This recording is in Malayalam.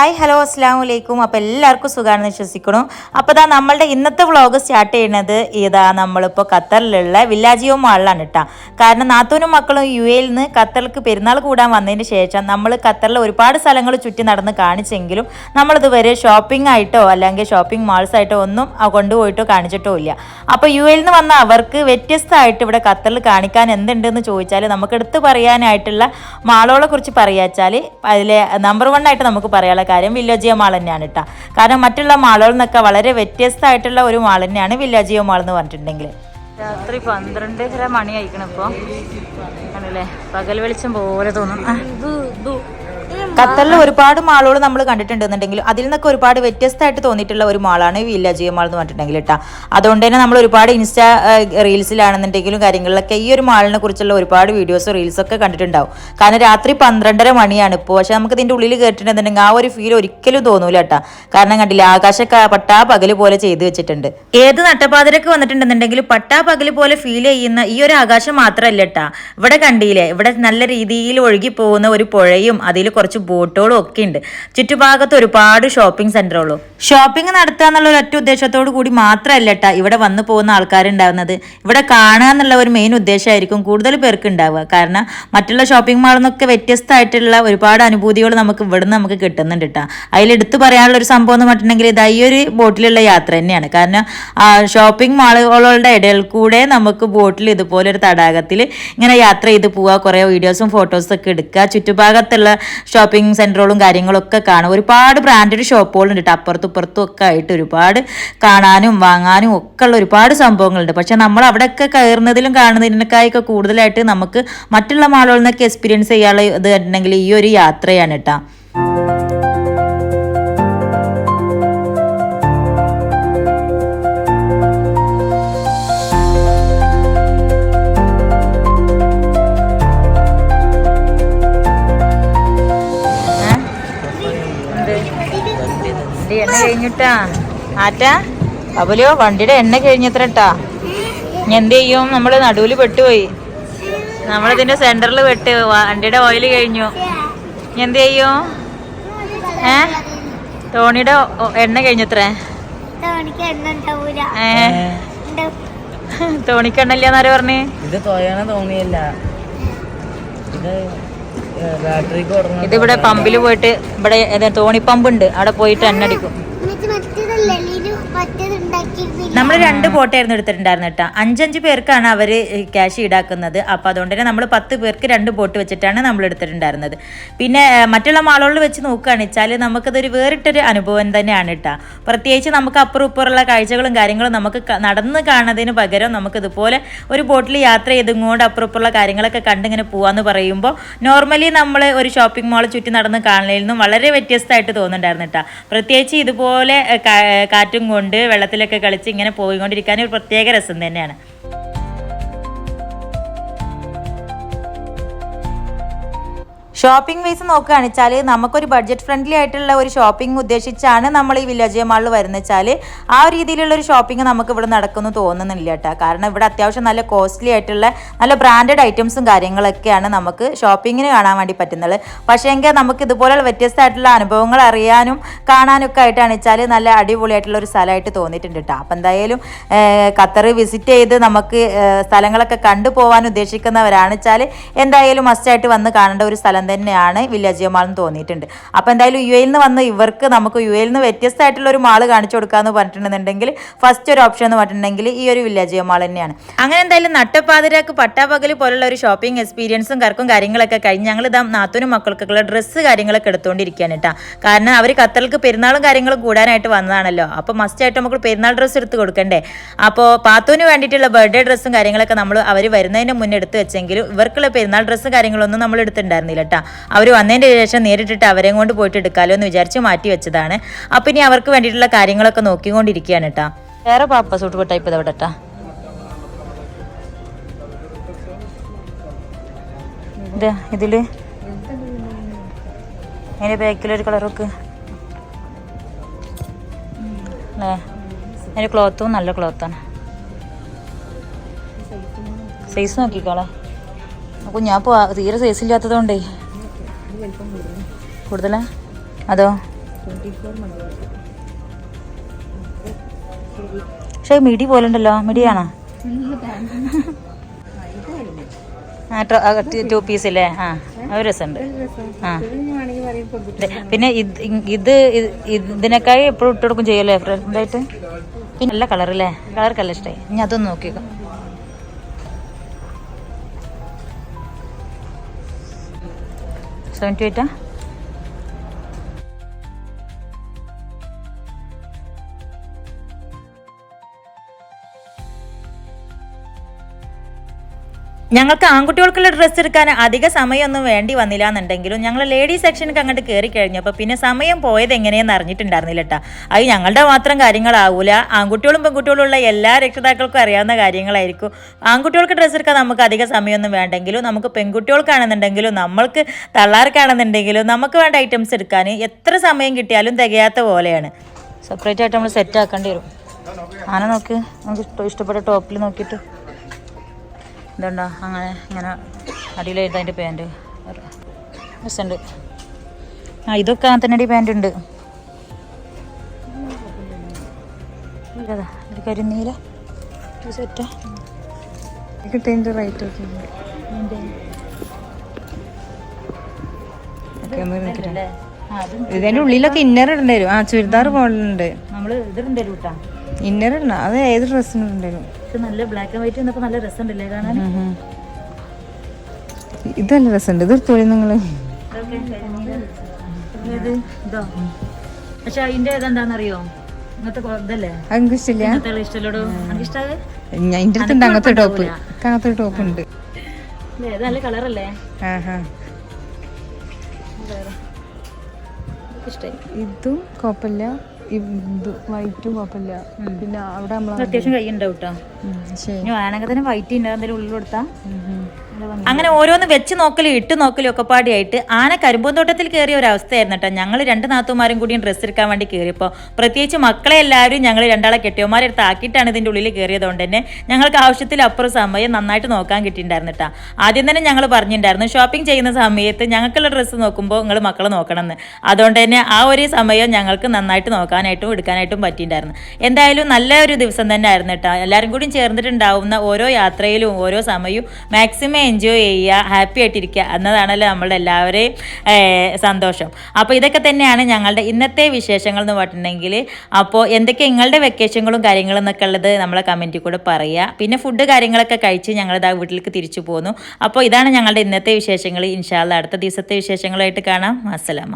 ഹായ് ഹലോ അസ്സാം വലൈക്കും അപ്പോൾ എല്ലാവർക്കും സുഖമാണെന്ന് വിശ്വസിക്കണം അപ്പോൾ ഇതാ നമ്മളുടെ ഇന്നത്തെ വ്ളോഗ് സ്റ്റാർട്ട് ചെയ്യുന്നത് ഇതാ നമ്മളിപ്പോൾ ഖത്തറിലുള്ള വില്ലാജിയോ മാളിലാണ് കേട്ടോ കാരണം നാത്തൂനും മക്കളും യു എയിൽ നിന്ന് ഖത്തറിലേക്ക് പെരുന്നാൾ കൂടാൻ വന്നതിന് ശേഷം നമ്മൾ ഖത്തറിൽ ഒരുപാട് സ്ഥലങ്ങൾ ചുറ്റി നടന്ന് കാണിച്ചെങ്കിലും നമ്മളിതുവരെ ഷോപ്പിംഗ് ആയിട്ടോ അല്ലെങ്കിൽ ഷോപ്പിംഗ് മാൾസ് ആയിട്ടോ ഒന്നും കൊണ്ടുപോയിട്ടോ കാണിച്ചിട്ടോ ഇല്ല. അപ്പോൾ യു എയിൽ നിന്ന് വന്ന അവർക്ക് വ്യത്യസ്തമായിട്ട് ഇവിടെ ഖത്തറിൽ കാണിക്കാൻ എന്തുണ്ടെന്ന് ചോദിച്ചാൽ നമുക്ക് എടുത്ത് പറയാനായിട്ടുള്ള മാളുകളെ കുറിച്ച് പറയാച്ചാൽ അതിലെ നമ്പർ വൺ ആയിട്ട് നമുക്ക് പറയാനുള്ള കാര്യം വില്ലോജിയോ മാൾ തന്നെയാണ് കേട്ടോ കാരണം മറ്റുള്ള മാളുകളിൽ നിന്നൊക്കെ വളരെ വ്യത്യസ്തമായിട്ടുള്ള ഒരു മാൾ തന്നെയാണ് വില്ലോജിയോ മാൾ എന്ന് പറഞ്ഞിട്ടുണ്ടെങ്കിൽ. രാത്രി പന്ത്രണ്ട് മണി അയക്കണം ഇപ്പോൾ പകൽ വെളിച്ചം പോലെ തോന്നും. ഖത്തറിൽ ഒരുപാട് മാളുകൾ നമ്മൾ കണ്ടിട്ടുണ്ടെന്നുണ്ടെങ്കിലും അതിൽ നിന്നൊക്കെ ഒരുപാട് വ്യത്യസ്തമായിട്ട് തോന്നിയിട്ടുള്ള ഒരു മാളാണ് വില്ല ജിയ മാൾ എന്ന് പറഞ്ഞിട്ടുണ്ടെങ്കിൽ കേട്ടോ. അതുകൊണ്ട് തന്നെ നമ്മൾ ഒരുപാട് ഇൻസ്റ്റാ റീൽസിലാണെന്നുണ്ടെങ്കിലും കാര്യങ്ങളിലൊക്കെ ഈ ഒരു മാളിനെ കുറിച്ചുള്ള ഒരുപാട് വീഡിയോസ് റീൽസ് ഒക്കെ കണ്ടിട്ടുണ്ടാവും. കാരണം രാത്രി പന്ത്രണ്ടര മണിയാണ് ഇപ്പോൾ. പക്ഷെ നമുക്ക് ഇതിന്റെ ഉള്ളിൽ കേട്ടിട്ടുണ്ടെന്നുണ്ടെങ്കിൽ ആ ഒരു ഫീൽ ഒരിക്കലും തോന്നൂല കേട്ടോ. കാരണം കണ്ടില്ല ആകാശൊക്കെ പട്ടാ പകൽ പോലെ ചെയ്തു വെച്ചിട്ടുണ്ട്. ഏത് നട്ടപ്പാതിരക്ക് വന്നിട്ടുണ്ടെന്നുണ്ടെങ്കിൽ പട്ടാ പകൽ പോലെ ഫീൽ ചെയ്യുന്ന ഈ ഒരു ആകാശം മാത്രമല്ല കേട്ടാ. ഇവിടെ കണ്ടില്ലേ ഇവിടെ നല്ല രീതിയിൽ ഒഴുകി പോകുന്ന ഒരു പുഴയും അതിൽ കുറച്ച് ബോട്ടുകളും ഒക്കെ ഉണ്ട് ചുറ്റുഭാഗത്ത് ഒരുപാട് ഷോപ്പിംഗ് സെന്ററുകളും ഷോപ്പിംഗ് നടത്തുക എന്നുള്ള ഒറ്റ ഉദ്ദേശത്തോടു കൂടി മാത്രമല്ല കേട്ടാ ഇവിടെ വന്നു പോകുന്ന ആൾക്കാരുണ്ടാവുന്നത്. ഇവിടെ കാണുക എന്നുള്ള ഒരു മെയിൻ ഉദ്ദേശമായിരിക്കും കൂടുതൽ പേർക്ക് ഉണ്ടാവുക കാരണം മറ്റുള്ള ഷോപ്പിംഗ് മാളിൽ നിന്നൊക്കെ വ്യത്യസ്തമായിട്ടുള്ള ഒരുപാട് അനുഭൂതികൾ നമുക്ക് ഇവിടുന്ന് നമുക്ക് കിട്ടുന്നുണ്ട് കേട്ടോ അതിലെടുത്ത് പറയാനുള്ള ഒരു സംഭവം എന്ന് പറഞ്ഞിട്ടുണ്ടെങ്കിൽ ഇതാ ഈ ഒരു ബോട്ടിലുള്ള യാത്ര തന്നെയാണ്. കാരണം ഷോപ്പിംഗ് മാളുകളുടെ ഇടയിൽ കൂടെ നമുക്ക് ബോട്ടിൽ ഇതുപോലെ ഒരു തടാകത്തിൽ ഇങ്ങനെ യാത്ര ചെയ്ത് പോവുക കുറേ വീഡിയോസും ഫോട്ടോസും ഒക്കെ എടുക്കുക. ചുറ്റുഭാഗത്തുള്ള ഷോപ്പിംഗ് സെന്ററുകളും കാര്യങ്ങളൊക്കെ കാണും. ഒരുപാട് ബ്രാൻഡഡ് ഷോപ്പുകളുണ്ട് കേട്ടോ അപ്പുറത്തും ഇപ്പുറത്തും ഒക്കെ ആയിട്ട് ഒരുപാട് കാണാനും വാങ്ങാനും ഒക്കെ ഉള്ള ഒരുപാട് സംഭവങ്ങളുണ്ട്. പക്ഷെ നമ്മൾ അവിടെയൊക്കെ കയറുന്നതിലും കാണുന്നതിനേക്കായൊക്കെ കൂടുതലായിട്ട് നമുക്ക് മറ്റുള്ള മാളുകളിൽ നിന്നൊക്കെ എക്സ്പീരിയൻസ് ചെയ്യാനുള്ള ഇത് ഉണ്ടെങ്കിൽ ഈ ഒരു യാത്രയാണ് കേട്ടോ കഴിഞ്ഞിട്ടാ? ആറ്റാ? അബുലോ വണ്ടിയുടെ എണ്ണ കഴിഞ്ഞത്രട്ടാ. ഇനി എന്ത് ചെയ്യും? നമ്മൾ നടുവിൽ പെട്ടുപോയി. നമ്മളിതിന്റെ സെന്ററിൽ പെട്ട് വണ്ടിയുടെ ഓയിൽ കഴിഞ്ഞു. ഇനി എന്ത് ചെയ്യും? ഏ? ടോണിയുടെ എണ്ണ കഴിഞ്ഞത്രേ? എനിക്ക് പറഞ്ഞേ? തോണിക്കെണ്ണല്ലാന്നാര് ഇത് തോയണ തോണിയല്ല ഇത് ഇതിവിടെ പമ്പിൽ പോയിട്ട് ഇവിടെ തോണി പമ്പ് ഉണ്ട് അവിടെ പോയിട്ട് എണ്ണ നമ്മൾ രണ്ട് ബോട്ടായിരുന്നു എടുത്തിട്ടുണ്ടായിരുന്നു കേട്ടോ അഞ്ചഞ്ച് പേർക്കാണ് അവർ ക്യാഷ് ഈടാക്കുന്നത്. അപ്പോൾ അതുകൊണ്ട് തന്നെ നമ്മൾ പത്ത് പേർക്ക് രണ്ട് ബോട്ട് വെച്ചിട്ടാണ് നമ്മൾ എടുത്തിട്ടുണ്ടായിരുന്നത്. പിന്നെ മറ്റുള്ള മാളുകളിൽ വെച്ച് നോക്കുകയാണെന്ന് വെച്ചാൽ നമുക്കതൊരു വേറിട്ടൊരു അനുഭവം തന്നെയാണ് കേട്ടോ പ്രത്യേകിച്ച് നമുക്ക് അപ്പുറം ഇപ്പുറമുള്ള കാഴ്ചകളും കാര്യങ്ങളും നമുക്ക് നടന്ന് കാണുന്നതിന് പകരം നമുക്കിതുപോലെ ഒരു ബോട്ടിൽ യാത്ര ചെയ്തുകൊണ്ട് അപ്പുറം ഇപ്പുറമുള്ള കാര്യങ്ങളൊക്കെ കണ്ടിങ്ങനെ പോവാന്ന് പറയുമ്പോൾ നോർമലി നമ്മൾ ഒരു ഷോപ്പിംഗ് മാൾ ചുറ്റി നടന്ന് കാണുന്നതിൽ നിന്നും വളരെ വ്യത്യസ്തമായിട്ട് തോന്നുന്നുണ്ടായിരുന്നു കേട്ടോ പ്രത്യേകിച്ച് ഇതുപോലെ കാറ്റും കൊണ്ട് വെള്ളത്തിലൊക്കെ കളിച്ച് ഇങ്ങനെ പോയിക്കൊണ്ടിരിക്കാൻ ഒരു പ്രത്യേക രസം തന്നെയാണ്. ഷോപ്പിംഗ് വൈസ് നോക്കുകയാണെന്ന് വെച്ചാൽ നമുക്കൊരു ബഡ്ജറ്റ് ഫ്രണ്ട്ലി ആയിട്ടുള്ള ഒരു ഷോപ്പിംഗ് ഉദ്ദേശിച്ചാണ് നമ്മൾ ഈ വില്ലേജ് മാളിൽ വരുന്നത് വെച്ചാൽ ആ രീതിയിലുള്ള ഒരു ഷോപ്പിംഗ് നമുക്ക് ഇവിടെ നടക്കുന്നു തോന്നുന്നില്ല കേട്ടോ കാരണം ഇവിടെ അത്യാവശ്യം നല്ല കോസ്റ്റ്ലി ആയിട്ടുള്ള നല്ല ബ്രാൻഡഡ് ഐറ്റംസും കാര്യങ്ങളൊക്കെയാണ് നമുക്ക് ഷോപ്പിങ്ങിന് കാണാൻ വേണ്ടി പറ്റുന്നത്. പക്ഷേ എങ്കിൽ നമുക്ക് ഇതുപോലെയുള്ള വ്യത്യസ്തമായിട്ടുള്ള അനുഭവങ്ങൾ അറിയാനും കാണാനും ഒക്കെ ആയിട്ടാണ് വെച്ചാൽ നല്ല അടിപൊളിയായിട്ടുള്ള ഒരു സ്ഥലമായിട്ട് തോന്നിയിട്ടുണ്ട് കേട്ടോ അപ്പം എന്തായാലും ഖത്തർ വിസിറ്റ് ചെയ്ത് നമുക്ക് സ്ഥലങ്ങളൊക്കെ കണ്ടു പോകാൻ ഉദ്ദേശിക്കുന്നവരാണ് വെച്ചാൽ എന്തായാലും മസ്റ്റായിട്ട് വന്ന് കാണേണ്ട ഒരു സ്ഥലം തന്നെയാണ് വില്ലേജ് മാൾ എന്ന് തോന്നിയിട്ടുണ്ട്. അപ്പോൾ എന്തായാലും യു എയിൽ നിന്ന് വന്ന് ഇവർക്ക് നമുക്ക് യു എയിൽ നിന്ന് വ്യത്യസ്തമായിട്ടുള്ള ഒരു മാൾ കാണിച്ചു കൊടുക്കാന്ന് പറഞ്ഞിട്ടുണ്ടെന്നുണ്ടെങ്കിൽ ഫസ്റ്റ് ഒരു ഓപ്ഷൻ എന്ന് പറഞ്ഞിട്ടുണ്ടെങ്കിൽ ഈ ഒരു വില്ലേജ് മാൾ തന്നെയാണ്. അങ്ങനെ എന്തായാലും നട്ടപ്പാതിരക്ക് പട്ടാപകൽ പോലുള്ള ഒരു ഷോപ്പിംഗ് എക്സ്പീരിയൻസും കറക്കും കാര്യങ്ങളൊക്കെ കഴിഞ്ഞ് ഞങ്ങൾ ഇതാ നാത്തൂനും മക്കൾക്കൊക്കെയുള്ള ഡ്രസ്സ് കാര്യങ്ങളൊക്കെ എടുത്തുകൊണ്ടിരിക്കുകയാണ് കേട്ടോ കാരണം അവർ ഖത്തറിൽക്ക് പെരുന്നാളും കാര്യങ്ങളും കൂടാനായിട്ട് വന്നതാണല്ലോ. അപ്പോൾ മസ്റ്റായിട്ട് നമുക്ക് പെരുന്നാൾ ഡ്രസ്സ് എടുത്ത് കൊടുക്കണ്ടേ. അപ്പോൾ പാത്തൂന് വേണ്ടിയിട്ടുള്ള ബർത്ത്ഡേ ഡ്രസ്സും കാര്യങ്ങളൊക്കെ നമ്മൾ അവർ വരുന്നതിന് മുന്നേ എടുത്ത് വെച്ചെങ്കിലും ഇവർക്കുള്ള പെരുന്നാൾ ഡ്രസ്സും കാര്യങ്ങളൊന്നും നമ്മൾ എടുത്തിട്ടുണ്ടായിരുന്നില്ല കേട്ടോ അവർ വന്നതിന്റെ ശേഷം നേരിട്ടിട്ട് അവരെയും കൊണ്ട് പോയിട്ട് എടുക്കാലോ എന്ന് വിചാരിച്ച് മാറ്റി വെച്ചതാണ്. അപ്പം ഇനി അവർക്ക് വേണ്ടിയിട്ടുള്ള കാര്യങ്ങളൊക്കെ നോക്കിക്കൊണ്ടിരിക്കുകയാണ് കേട്ടോ. വേറെ പാപ്പ സൂട്ട് ടൈപ്പ് ഇതവിടെ കേട്ടാ ഇതാ ഇതിൽ? അതിന്റെ ബാക്കിലൊരു കളറൊക്കെ അല്ലേ? അതിന്റെ ക്ലോത്തും നല്ല ക്ലോത്താണ് സൈസ് നോക്കിക്കോളെ. അപ്പോൾ ഞാൻ തീരെ സൈസ് ഇല്ലാത്തതുകൊണ്ടേ കൂടുതലാ? അതോ? പക്ഷേ മിടി പോലെ ഉണ്ടല്ലോ മിടിയാണോ ടു പീസ് ഇല്ലേ? ആ ഒരു രസമുണ്ട്. ആ. പിന്നെ ഇത് ഇത് ഇത് ഇതിനേക്കായി എപ്പോഴും ഇട്ടുകൊടുക്കും ചെയ്യല്ലേ ഫ്രണ്ടായിട്ട്? പിന്നെ നല്ല കളർ അല്ലേ കളർക്ക് ഇഷ്ടമായി ഇനി അതൊന്ന് നോക്കിയേക്കാം. On Twitter. ഞങ്ങൾക്ക് ആൺകുട്ടികൾക്കുള്ള ഡ്രസ്സ് എടുക്കാൻ അധിക സമയമൊന്നും വേണ്ടി വന്നില്ല എന്നുണ്ടെങ്കിലും ഞങ്ങൾ ലേഡീസ് സെക്ഷനൊക്കെ അങ്ങോട്ട് കയറി കഴിഞ്ഞപ്പോൾ പിന്നെ സമയം പോയത് എങ്ങനെയെന്ന് അറിഞ്ഞിട്ടുണ്ടായിരുന്നില്ല കേട്ടോ അത് ഞങ്ങളുടെ മാത്രം കാര്യങ്ങളാവൂല. ആൺകുട്ടികളും പെൺകുട്ടികളും ഉള്ള എല്ലാ രക്ഷിതാക്കൾക്കും അറിയാവുന്ന കാര്യങ്ങളായിരിക്കും. ആൺകുട്ടികൾക്ക് ഡ്രസ്സ് എടുക്കാൻ നമുക്ക് അധിക സമയമൊന്നും വേണ്ടെങ്കിലും നമുക്ക് പെൺകുട്ടികൾക്കാണെന്നുണ്ടെങ്കിലും നമ്മൾക്ക് തള്ളാർക്കാണെന്നുണ്ടെങ്കിലും നമുക്ക് വേണ്ട ഐറ്റംസ് എടുക്കാൻ എത്ര സമയം കിട്ടിയാലും തികയാത്ത പോലെയാണ്. സെപ്പറേറ്റ് ആയിട്ട് നമ്മൾ സെറ്റ് ആക്കേണ്ടി വരും. ആന നോക്ക്. നമുക്ക് ഇഷ്ടപ്പെട്ട ടോപ്പിൽ നോക്കിയിട്ട്. ഇതുണ്ടോ? അങ്ങനെ ഇങ്ങനെ അടിയിലായിട്ട് അതിന്റെ പാന്റ് രസമുണ്ട്. ആ ഇതൊക്കെ അങ്ങനെ തന്നെ പാന്റ് ഉണ്ട് ഒരു കരിനീല സെറ്റാ കിട്ടിയതിന്റെ റേറ്റ് ഒക്കെ ഇതിന്റെ ഉള്ളിലൊക്കെ ഇന്നർ ഇടേണ്ടി വരും. ആ ചുരിദാർ പോലുണ്ട്. നമ്മൾ ഇതിടേണ്ടി വരും കേട്ടാ ഇന്നർ ഇടണം അത് ഏത് ഡ്രസ്സിനും ഉണ്ടല്ലോ ഇത് നല്ല ബ്ലാക്ക് ആൻഡ് വൈറ്റ് വന്നപ്പോൾ നല്ല രസമുണ്ടല്ലേ കാണാൻ? ഇത് നല്ല രസമുണ്ട് ഇത് എടുത്തോളി നിങ്ങൾ പക്ഷെ അതിന്റെ ഇതെന്താണെന്നറിയോ ഇങ്ങനത്തെ കൊ- ഇതല്ലേ? അങ്ങ് ഇഷ്ടമില്ല. ഇങ്ങനത്തെ ഇഷ്ടമല്ലോടോ എനിക്ക് ഇഷ്ടമാകെ ഞാൻ എന്റെ അടുത്തുണ്ട് അങ്ങനത്തെ ടോപ്പ്. അങ്ങനത്തെ ടോപ്പ് ഉണ്ട്. നല്ല കളറല്ലേ? ഇതും കുഴപ്പമില്ല. ഇത് വൈറ്റും കുഴപ്പമില്ല. പിന്നെ അവിടെ നമ്മൾ അത്യാവശ്യം കൈ ഉണ്ടാവും കേട്ടോ വേണമെങ്കിൽ തന്നെ വൈറ്റ് ഉണ്ട് എന്തെങ്കിലും ഉള്ളിൽ കൊടുത്താൽ അങ്ങനെ ഓരോന്ന് വെച്ച് നോക്കലും ഇട്ട് നോക്കലും ഒക്കെ പാടിയായിട്ട് ആന കരിമ്പൂന്തോട്ടത്തിൽ കയറിയ ഒരു അവസ്ഥയായിരുന്നു കേട്ടോ. ഞങ്ങൾ രണ്ട് നാത്തുമാരും കൂടി ഡ്രസ്സ് എടുക്കാൻ വേണ്ടി കയറിയപ്പോൾ പ്രത്യേകിച്ച് മക്കളെ എല്ലാവരും ഞങ്ങൾ രണ്ടാളെ കെട്ടിയമാരെടുത്ത് ആക്കിയിട്ടാണ് ഇതിന്റെ ഉള്ളിൽ കയറിയതുകൊണ്ട് തന്നെ ഞങ്ങൾക്ക് ആവശ്യത്തിൽ അപ്പുറം സമയം നന്നായിട്ട് നോക്കാൻ കിട്ടിയിട്ടുണ്ടായിരുന്നു കേട്ടോ. ആദ്യം തന്നെ ഞങ്ങൾ പറഞ്ഞിട്ടുണ്ടായിരുന്നു ഷോപ്പിംഗ് ചെയ്യുന്ന സമയത്ത് ഞങ്ങൾക്കുള്ള ഡ്രസ്സ് നോക്കുമ്പോൾ നിങ്ങൾ മക്കളെ നോക്കണമെന്ന്. അതുകൊണ്ട് തന്നെ ആ ഒരു സമയം ഞങ്ങൾക്ക് നന്നായിട്ട് നോക്കാനായിട്ടും എടുക്കാനായിട്ടും പറ്റിയിട്ടുണ്ടായിരുന്നു. എന്തായാലും നല്ല ഒരു ദിവസം തന്നെ ആയിരുന്നു കേട്ടോ. എല്ലാവരും കൂടി ചേർന്നിട്ടുണ്ടാവുന്ന ഓരോ യാത്രയിലും ഓരോ സമയവും മാക്സിമം എൻജോയ് ചെയ്യുക ഹാപ്പി ആയിട്ടിരിക്കുക എന്നതാണല്ലോ നമ്മളുടെ എല്ലാവരെയും സന്തോഷം. അപ്പോൾ ഇതൊക്കെ തന്നെയാണ് ഞങ്ങളുടെ ഇന്നത്തെ വിശേഷങ്ങൾ എന്ന് പറഞ്ഞിട്ടുണ്ടെങ്കിൽ അപ്പോൾ എന്തൊക്കെ നിങ്ങളുടെ വെക്കേഷനുകളും കാര്യങ്ങളും എന്നൊക്കെ ഉള്ളത് നമ്മളെ കമന്റിൽ കൂടെ പറയുക. പിന്നെ ഫുഡ് കാര്യങ്ങളൊക്കെ കഴിച്ച് ഞങ്ങൾ ഇതാ വീട്ടിലേക്ക് തിരിച്ചു പോന്നു. അപ്പോൾ ഇതാണ് ഞങ്ങളുടെ ഇന്നത്തെ വിശേഷങ്ങൾ. ഇൻഷാല്ല അടുത്ത ദിവസത്തെ വിശേഷങ്ങളായിട്ട് കാണാം. അസ്സലാമ